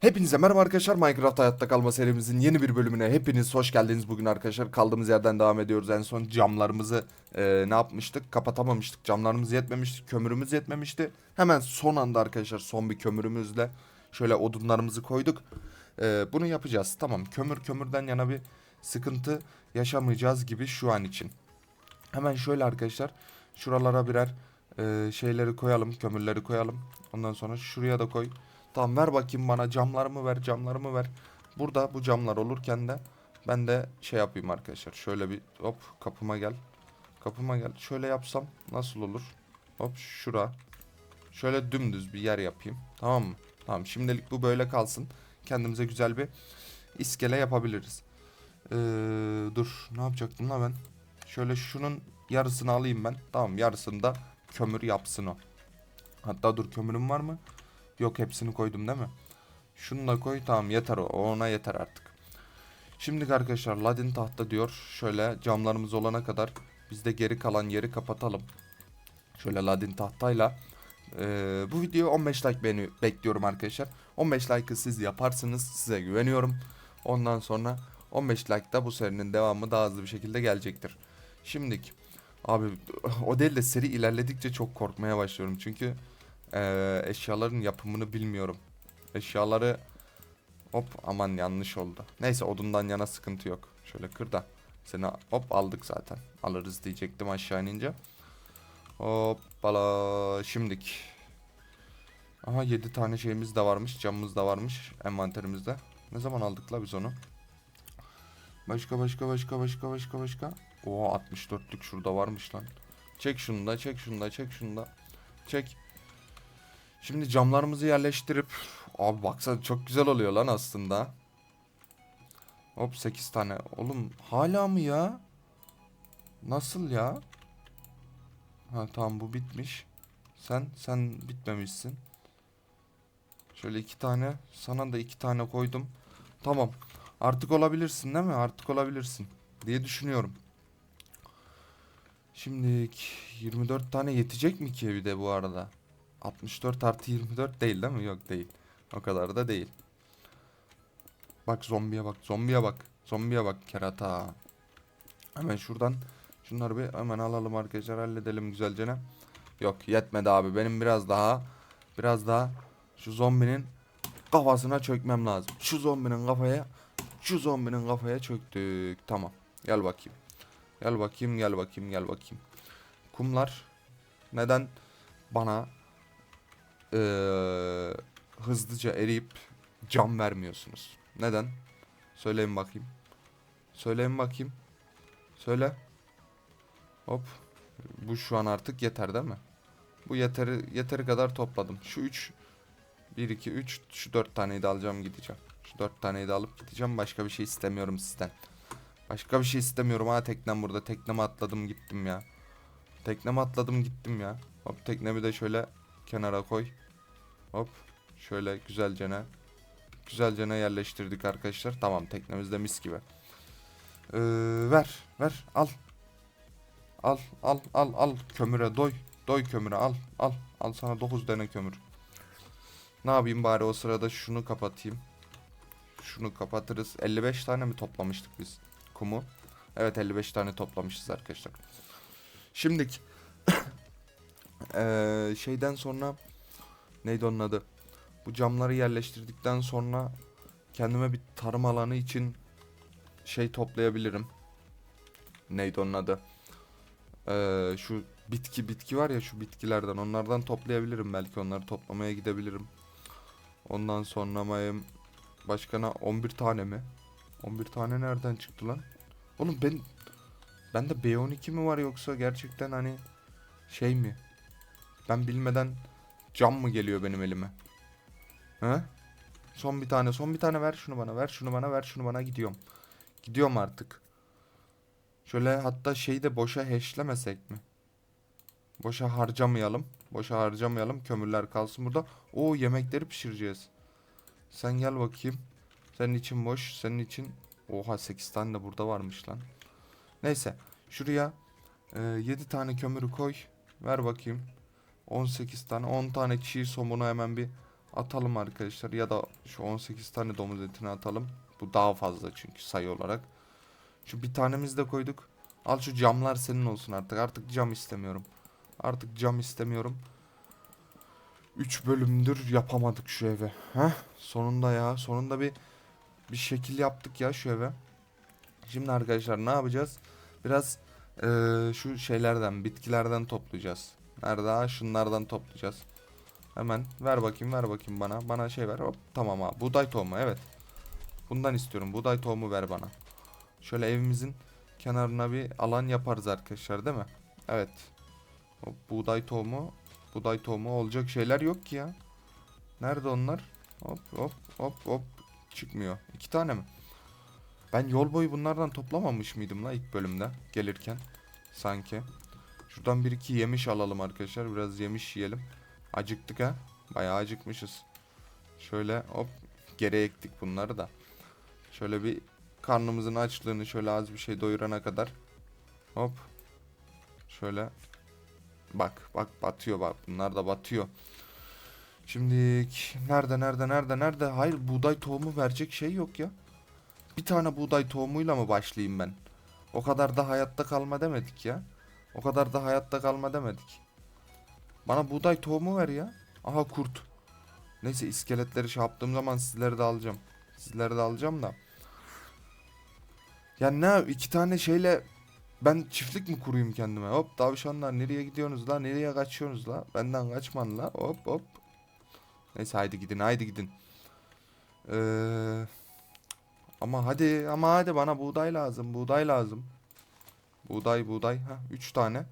Hepinize merhaba arkadaşlar. Minecraft Hayatta Kalma serimizin yeni bir bölümüne hepiniz hoş geldiniz bugün arkadaşlar. Kaldığımız yerden devam ediyoruz. En son camlarımızı e, ne yapmıştık? Kapatamamıştık. Camlarımız yetmemişti kömürümüz yetmemişti. Hemen son anda arkadaşlar son bir kömürümüzle şöyle odunlarımızı koyduk. E, bunu yapacağız. Tamam kömür kömürden yana bir sıkıntı yaşamayacağız gibi şu an için. Hemen şöyle arkadaşlar şuralara birer e, şeyleri koyalım kömürleri koyalım. Ondan sonra şuraya da koy Tamam ver bakayım bana camlarımı ver camlarımı ver. Burada bu camlar olurken de ben de şey yapayım arkadaşlar. Şöyle bir hop kapıma gel. Kapıma gel. Şöyle yapsam nasıl olur? Hop şura. Şöyle dümdüz bir yer yapayım. Tamam mı? Tamam şimdilik bu böyle kalsın. Kendimize güzel bir iskele yapabiliriz. Ee, dur ne yapacaktım la ben? Şöyle şunun yarısını alayım ben. Tamam yarısını da kömür yapsın o. Hatta dur kömürüm var mı? Yok hepsini koydum değil mi? Şunu da koy tamam yeter o. Ona yeter artık. Şimdi arkadaşlar ladin tahta diyor. Şöyle camlarımız olana kadar biz de geri kalan yeri kapatalım. Şöyle ladin tahtayla. Ee, bu videoyu 15 like beğeni bekliyorum arkadaşlar. 15 like'ı siz yaparsınız. Size güveniyorum. Ondan sonra 15 like'da bu serinin devamı daha hızlı bir şekilde gelecektir. Şimdiki abi o değil de seri ilerledikçe çok korkmaya başlıyorum. Çünkü ee, eşyaların yapımını bilmiyorum. Eşyaları hop aman yanlış oldu. Neyse odundan yana sıkıntı yok. Şöyle kır da seni hop aldık zaten. Alırız diyecektim aşağı inince. Hoppala şimdik. Aha 7 tane şeyimiz de varmış. Camımız da varmış envanterimizde. Ne zaman aldık la biz onu? Başka başka başka başka başka başka. Oo 64'lük şurada varmış lan. Çek şunu da çek şunu da çek şunu da. Çek. Şimdi camlarımızı yerleştirip abi baksana çok güzel oluyor lan aslında. Hop 8 tane. Oğlum hala mı ya? Nasıl ya? Ha tamam bu bitmiş. Sen sen bitmemişsin. Şöyle iki tane. Sana da iki tane koydum. Tamam. Artık olabilirsin değil mi? Artık olabilirsin diye düşünüyorum. Şimdi 24 tane yetecek mi ki bir de bu arada? 64 artı 24 değil değil mi? Yok değil. O kadar da değil. Bak zombiye bak. Zombiye bak. Zombiye bak kerata. Hemen şuradan şunları bir hemen alalım arkadaşlar. Halledelim güzelce. ne? Yok yetmedi abi. Benim biraz daha biraz daha şu zombinin kafasına çökmem lazım. Şu zombinin kafaya şu zombinin kafaya çöktük. Tamam. Gel bakayım. Gel bakayım, gel bakayım, gel bakayım. Kumlar neden bana eee, hızlıca eriyip cam vermiyorsunuz? Neden? Söyleyin bakayım. Söyleyin bakayım. Söyle. Hop. Bu şu an artık yeter değil mi? Bu yeteri yeteri kadar topladım. Şu 3 1 2 3 şu 4 taneyi de alacağım gideceğim. Şu 4 taneyi de alıp gideceğim. Başka bir şey istemiyorum sizden. Başka bir şey istemiyorum. Ha teknem burada. Tekneme atladım gittim ya. Tekneme atladım gittim ya. Hop teknemi de şöyle kenara koy. Hop. Şöyle güzelce ne? Güzelce ne yerleştirdik arkadaşlar. Tamam teknemizde mis gibi. Ee, ver. Ver. Al. Al. Al. Al. Al. Kömüre doy. Doy kömüre al. Al. Al sana 9 tane kömür. Ne yapayım bari o sırada şunu kapatayım. Şunu kapatırız. 55 tane mi toplamıştık biz kumu? Evet 55 tane toplamışız arkadaşlar. Şimdiki Eee, şeyden sonra neydi onun adı? Bu camları yerleştirdikten sonra kendime bir tarım alanı için şey toplayabilirim. Neydi onun adı? Eee, şu bitki bitki var ya şu bitkilerden onlardan toplayabilirim belki onları toplamaya gidebilirim. Ondan sonra mayım başkana 11 tane mi? 11 tane nereden çıktı lan? Oğlum ben bende B12 mi var yoksa gerçekten hani şey mi? Ben bilmeden cam mı geliyor benim elime? He? Son bir tane, son bir tane ver şunu bana, ver şunu bana, ver şunu bana gidiyorum. Gidiyorum artık. Şöyle hatta şeyi de boşa hashlemesek mi? Boşa harcamayalım. Boşa harcamayalım. Kömürler kalsın burada. Oo yemekleri pişireceğiz. Sen gel bakayım. Senin için boş. Senin için... Oha 8 tane de burada varmış lan. Neyse. Şuraya e, 7 tane kömürü koy. Ver bakayım. 18 tane. 10 tane çiğ somunu hemen bir Atalım arkadaşlar ya da şu 18 tane domuz etini atalım. Bu daha fazla çünkü sayı olarak. Şu bir tanemizi de koyduk. Al şu camlar senin olsun artık. Artık cam istemiyorum. Artık cam istemiyorum. 3 bölümdür yapamadık şu eve. Heh, sonunda ya. Sonunda bir bir şekil yaptık ya şu eve. Şimdi arkadaşlar ne yapacağız? Biraz eee, şu şeylerden, bitkilerden toplayacağız. Nerede? Ha, şunlardan toplayacağız. Hemen ver bakayım, ver bakayım bana. Bana şey ver. Hop, tamam ha. Buğday tohumu, evet. Bundan istiyorum. Buğday tohumu ver bana. Şöyle evimizin kenarına bir alan yaparız arkadaşlar, değil mi? Evet. Hop, buğday tohumu, buğday tohumu olacak şeyler yok ki ya. Nerede onlar? Hop hop hop hop. Çıkmıyor. İki tane mi? Ben yol boyu bunlardan toplamamış mıydım la ilk bölümde gelirken? Sanki. Şuradan bir iki yemiş alalım arkadaşlar. Biraz yemiş yiyelim. Acıktık ha. Bayağı acıkmışız. Şöyle hop geri ektik bunları da. Şöyle bir karnımızın açlığını şöyle az bir şey doyurana kadar. Hop. Şöyle. Bak bak batıyor bak. Bunlar da batıyor. Şimdi nerede nerede nerede nerede? Hayır buğday tohumu verecek şey yok ya. Bir tane buğday tohumuyla mı başlayayım ben? O kadar da hayatta kalma demedik ya. O kadar da hayatta kalma demedik. Bana buğday tohumu ver ya. Aha kurt. Neyse iskeletleri şey yaptığım zaman sizleri de alacağım. Sizleri de alacağım da. Ya ne iki tane şeyle ben çiftlik mi kurayım kendime? Hop tavşanlar nereye gidiyorsunuz la? Nereye kaçıyorsunuz la? Benden kaçman la. Hop hop. Neyse haydi gidin haydi gidin. Eee... Ama hadi ama hadi bana buğday lazım. Buğday lazım. Buğday buğday. Ha 3 tane.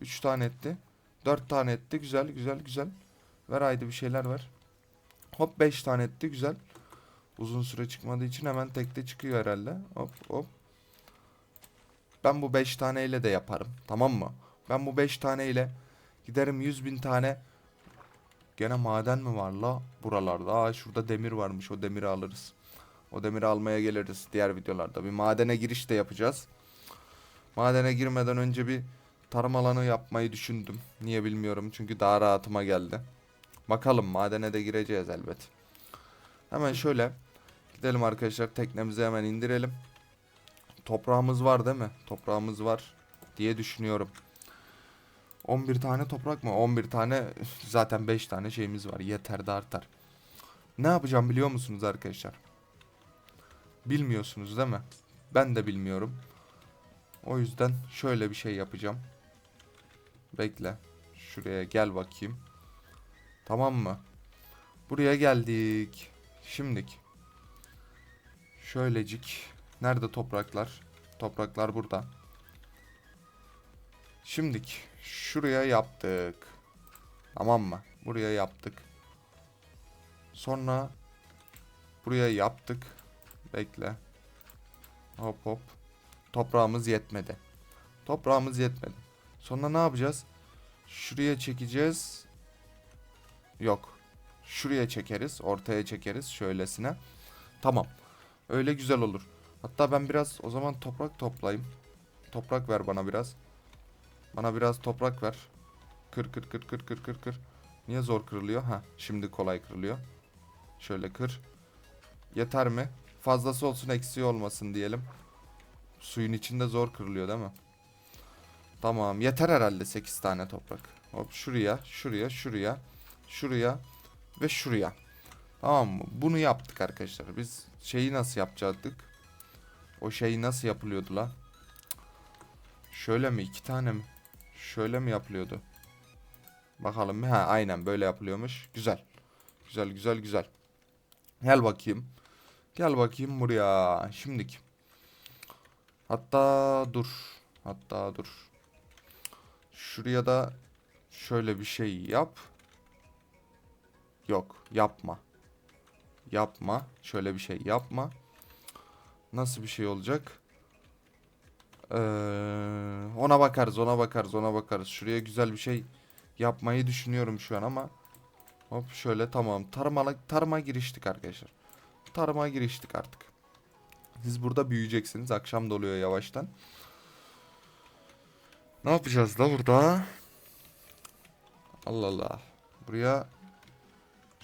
3 tane etti. 4 tane etti. Güzel güzel güzel. Ver haydi bir şeyler ver. Hop 5 tane etti. Güzel. Uzun süre çıkmadığı için hemen tekte çıkıyor herhalde. Hop hop. Ben bu 5 taneyle de yaparım. Tamam mı? Ben bu 5 taneyle giderim 100 bin tane. Gene maden mi var la buralarda? Aa şurada demir varmış. O demiri alırız. O demiri almaya geliriz diğer videolarda. Bir madene giriş de yapacağız. Madene girmeden önce bir tarım alanı yapmayı düşündüm. Niye bilmiyorum çünkü daha rahatıma geldi. Bakalım madene de gireceğiz elbet. Hemen şöyle gidelim arkadaşlar teknemizi hemen indirelim. Toprağımız var değil mi? Toprağımız var diye düşünüyorum. 11 tane toprak mı? 11 tane zaten 5 tane şeyimiz var. Yeter de artar. Ne yapacağım biliyor musunuz arkadaşlar? Bilmiyorsunuz değil mi? Ben de bilmiyorum. O yüzden şöyle bir şey yapacağım. Bekle. Şuraya gel bakayım. Tamam mı? Buraya geldik. Şimdik. Şöylecik. Nerede topraklar? Topraklar burada. Şimdik. Şuraya yaptık. Tamam mı? Buraya yaptık. Sonra buraya yaptık. Bekle. Hop hop. Toprağımız yetmedi. Toprağımız yetmedi. Sonra ne yapacağız? Şuraya çekeceğiz. Yok. Şuraya çekeriz. Ortaya çekeriz. Şöylesine. Tamam. Öyle güzel olur. Hatta ben biraz o zaman toprak toplayayım. Toprak ver bana biraz. Bana biraz toprak ver. Kır kır kır kır kır kır kır. Niye zor kırılıyor? Ha, şimdi kolay kırılıyor. Şöyle kır. Yeter mi? Fazlası olsun eksiği olmasın diyelim. Suyun içinde zor kırılıyor değil mi? Tamam yeter herhalde 8 tane toprak. Hop şuraya, şuraya, şuraya, şuraya ve şuraya. Tamam mı? Bunu yaptık arkadaşlar. Biz şeyi nasıl yapacaktık? O şey nasıl yapılıyordu la? Şöyle mi? iki tane mi? Şöyle mi yapılıyordu? Bakalım. Ha aynen böyle yapılıyormuş. Güzel. Güzel güzel güzel. Gel bakayım. Gel bakayım buraya. Şimdik. Hatta dur. Hatta dur. Şuraya da şöyle bir şey yap. Yok, yapma. Yapma. Şöyle bir şey yapma. Nasıl bir şey olacak? Ee, ona bakarız, ona bakarız, ona bakarız. Şuraya güzel bir şey yapmayı düşünüyorum şu an ama hop şöyle tamam. Tarıma tarıma giriştik arkadaşlar. Tarıma giriştik artık. Siz burada büyüyeceksiniz. Akşam doluyor yavaştan. Ne yapacağız da burada? Allah Allah. Buraya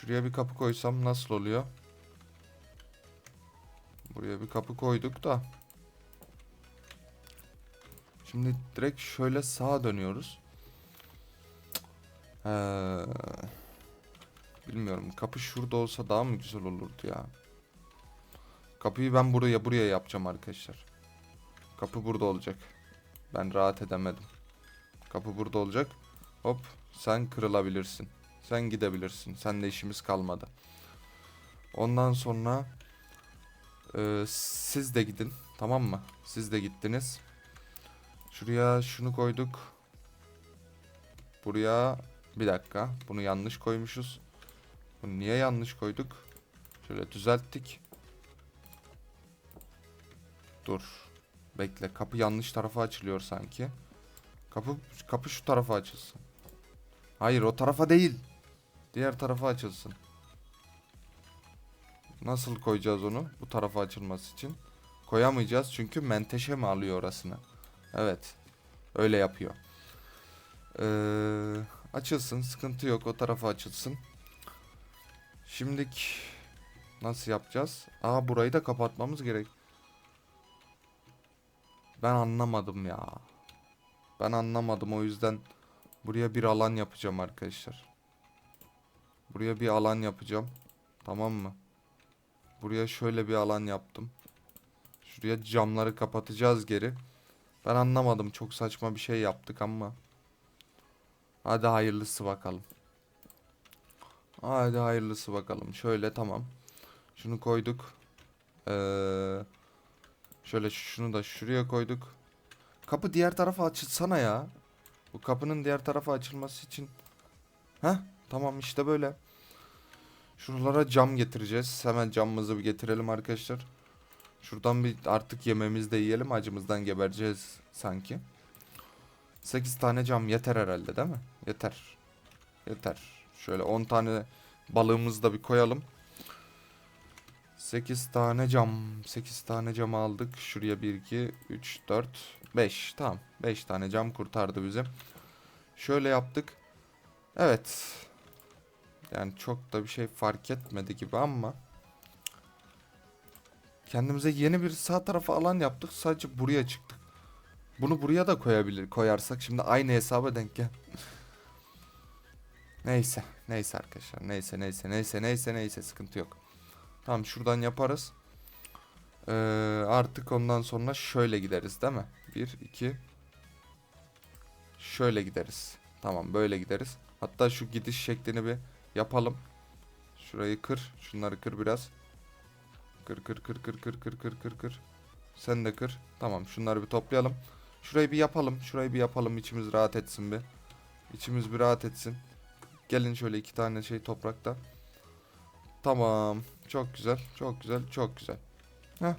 Şuraya bir kapı koysam nasıl oluyor? Buraya bir kapı koyduk da. Şimdi direkt şöyle sağa dönüyoruz. Ee, bilmiyorum. Kapı şurada olsa daha mı güzel olurdu ya? Kapıyı ben buraya buraya yapacağım arkadaşlar. Kapı burada olacak. Ben rahat edemedim. Kapı burada olacak. Hop sen kırılabilirsin. Sen gidebilirsin. Seninle işimiz kalmadı. Ondan sonra e, siz de gidin. Tamam mı? Siz de gittiniz. Şuraya şunu koyduk. Buraya bir dakika. Bunu yanlış koymuşuz. Bunu niye yanlış koyduk? Şöyle düzelttik. Dur. Bekle. Kapı yanlış tarafa açılıyor sanki. Kapı kapı şu tarafa açılsın. Hayır o tarafa değil. Diğer tarafa açılsın. Nasıl koyacağız onu? Bu tarafa açılması için. Koyamayacağız çünkü menteşe mi alıyor orasını? Evet. Öyle yapıyor. Ee, açılsın. Sıkıntı yok. O tarafa açılsın. Şimdik nasıl yapacağız? Aa burayı da kapatmamız gerek. Ben anlamadım ya. Ben anlamadım o yüzden buraya bir alan yapacağım arkadaşlar. Buraya bir alan yapacağım. Tamam mı? Buraya şöyle bir alan yaptım. Şuraya camları kapatacağız geri. Ben anlamadım. Çok saçma bir şey yaptık ama. Hadi hayırlısı bakalım. Hadi hayırlısı bakalım. Şöyle tamam. Şunu koyduk. Ee, şöyle şunu da şuraya koyduk. Kapı diğer tarafa açılsana ya. Bu kapının diğer tarafa açılması için. Heh tamam işte böyle. Şuralara cam getireceğiz. Hemen camımızı bir getirelim arkadaşlar. Şuradan bir artık yememizi de yiyelim. Acımızdan gebereceğiz sanki. 8 tane cam yeter herhalde değil mi? Yeter. Yeter. Şöyle 10 tane balığımızı da bir koyalım. 8 tane cam. 8 tane cam aldık. Şuraya 1, 2, 3, 4, 5. Tamam. 5 tane cam kurtardı bizi. Şöyle yaptık. Evet. Yani çok da bir şey fark etmedi gibi ama. Kendimize yeni bir sağ tarafa alan yaptık. Sadece buraya çıktık. Bunu buraya da koyabilir koyarsak şimdi aynı hesaba denk gel. neyse. Neyse arkadaşlar. Neyse neyse neyse neyse neyse sıkıntı yok. Tamam şuradan yaparız. Ee, artık ondan sonra şöyle gideriz değil mi? 1 2 Şöyle gideriz. Tamam böyle gideriz. Hatta şu gidiş şeklini bir yapalım. Şurayı kır. Şunları kır biraz. Kır kır kır kır kır kır kır kır kır. Sen de kır. Tamam şunları bir toplayalım. Şurayı bir yapalım. Şurayı bir yapalım. İçimiz rahat etsin bir. İçimiz bir rahat etsin. Gelin şöyle iki tane şey toprakta. Tamam. Çok güzel. Çok güzel. Çok güzel. Heh.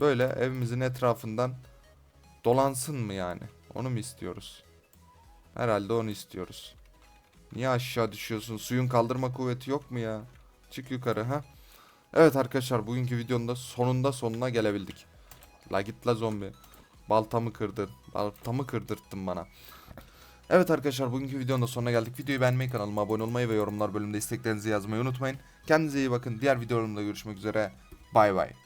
Böyle evimizin etrafından dolansın mı yani? Onu mu istiyoruz? Herhalde onu istiyoruz. Niye aşağı düşüyorsun? Suyun kaldırma kuvveti yok mu ya? Çık yukarı ha. Evet arkadaşlar bugünkü videonun da sonunda sonuna gelebildik. La git la zombi. Baltamı kırdın. Baltamı kırdırttın bana. Evet arkadaşlar bugünkü videonun da sonuna geldik. Videoyu beğenmeyi, kanalıma abone olmayı ve yorumlar bölümünde isteklerinizi yazmayı unutmayın. Kendinize iyi bakın. Diğer videolarımda görüşmek üzere. Bay bay.